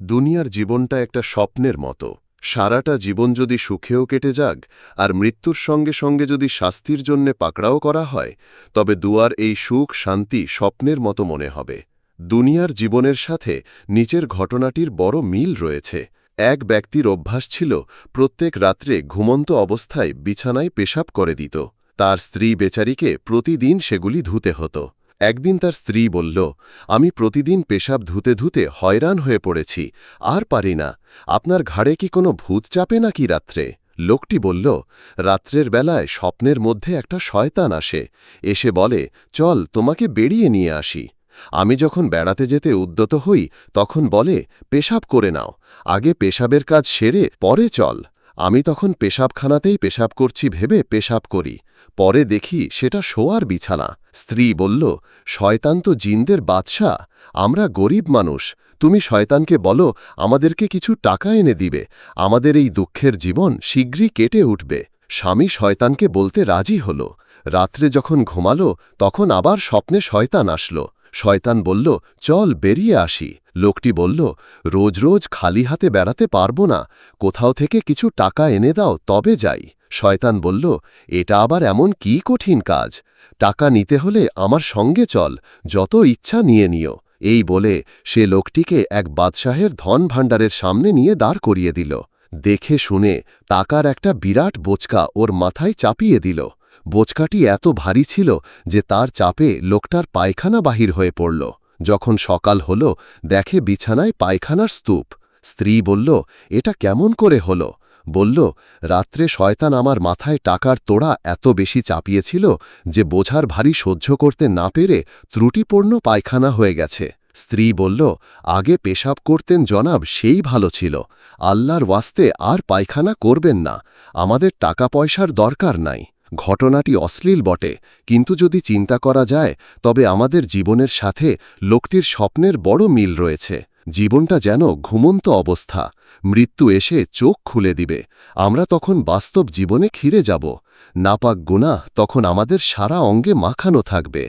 দুনিয়ার জীবনটা একটা স্বপ্নের মতো। সারাটা জীবন যদি সুখেও কেটে যাক, আর মৃত্যুর সঙ্গে সঙ্গে যদি শাস্তির জন্যে পাকড়াও করা হয়, তবে দুয়ার এই সুখ, শান্তি স্বপ্নের মতো মনে হবে। দুনিয়ার জীবনের সাথে নিচের ঘটনাটির বড় মিল রয়েছে। এক ব্যক্তির অভ্যাস ছিল, প্রত্যেক রাত্রে ঘুমন্ত অবস্থায় বিছানায় পেশাব করে দিত। তার স্ত্রী বেচারিকে প্রতিদিন সেগুলি ধুতে হতো। একদিন তার স্ত্রী বলল, আমি প্রতিদিন পেশাব ধুতে ধুতে হয়রান হয়ে পড়েছি, আর পারি না। আপনার ঘাড়ে কি কোনো ভূত চাপে নাকি রাত্রে? লোকটি বলল, রাত্রের বেলায় স্বপ্নের মধ্যে একটা শয়তান আসে। এসে বলে, চল, তোমাকে বেরিয়ে নিয়ে আসি। আমি যখন বেড়াতে যেতে উদ্যত হই, তখন বলে, পেশাব করে নাও। আগে পেশাবের কাজ সেরে পরে চল। আমি তখন পেশাবখানাতেই পেশাব করছি ভেবে পেশাব করি। পরে দেখি সেটা শোয়ার বিছানা। স্ত্রী বলল, শয়তান তো জিনদের বাদশা আমরা গরিব মানুষ। তুমি শয়তানকে বলো, আমাদেরকে কিছু টাকা এনে দিবে। আমাদের এই দুঃখের জীবন শীঘ্রই কেটে উঠবে। স্বামী শয়তানকে বলতে রাজি হল। রাত্রে যখন ঘুমালো, তখন আবার স্বপ্নে শয়তান আসলো। শয়তান বলল, চল বেরিয়ে আসি। লোকটি বলল, রোজ রোজ খালি হাতে বেড়াতে পারব না। কোথাও থেকে কিছু টাকা এনে দাও, তবে যাই। শয়তান বলল, এটা আবার এমন কি কঠিন কাজ? টাকা নিতে হলে আমার সঙ্গে চল, যত ইচ্ছা নিয়ে নিও। এই বলে সে লোকটিকে এক বাদশাহের ধন ভাণ্ডারের সামনে নিয়ে দাঁড় করিয়ে দিল। দেখে শুনে টাকার একটা বিরাট বোচকা ওর মাথায় চাপিয়ে দিল। বোচকাটি এত ভারী ছিল যে তার চাপে লোকটার পায়খানা বাহির হয়ে পড়ল। যখন সকাল হল, দেখে বিছানায় পায়খানার স্তূপ। স্ত্রী বলল, এটা কেমন করে হল? বলল, রাত্রে শয়তান আমার মাথায় টাকার তোড়া এত বেশি চাপিয়েছিল যে বোঝার ভারী সহ্য করতে না পেরে ত্রুটিপূর্ণ পায়খানা হয়ে গেছে। স্ত্রী বলল, আগে পেশাব করতেন জনাব, সেই ভালো ছিল। আল্লাহর ওয়াস্তে আর পায়খানা করবেন না। আমাদের টাকা পয়সার দরকার নাই। ঘটনাটি অশ্লীল বটে, কিন্তু যদি চিন্তা করা যায়, তবে আমাদের জীবনের সাথে লোকটির স্বপ্নের বড় মিল রয়েছে। জীবনটা যেন ঘুমন্ত অবস্থা, মৃত্যু এসে চোখ খুলে দিবে। আমরা তখন বাস্তব জীবনে খিরে যাব। নাপাক গুণা তখন আমাদের সারা অঙ্গে মাখানো থাকবে।